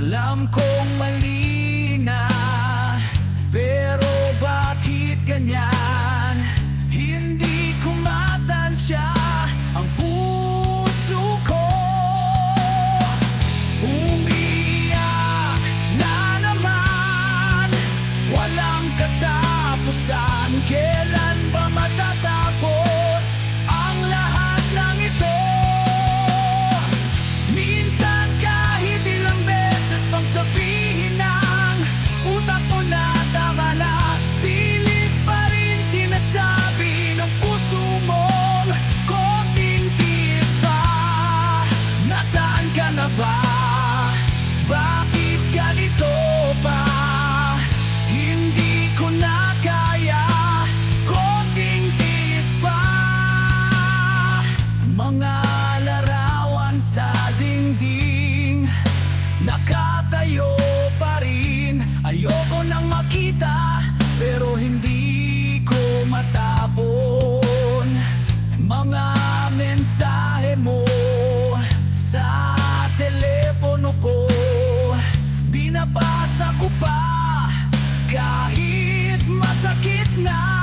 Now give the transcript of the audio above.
Alam kong mali na Pero Pag-asa ko pa Kahit masakit na.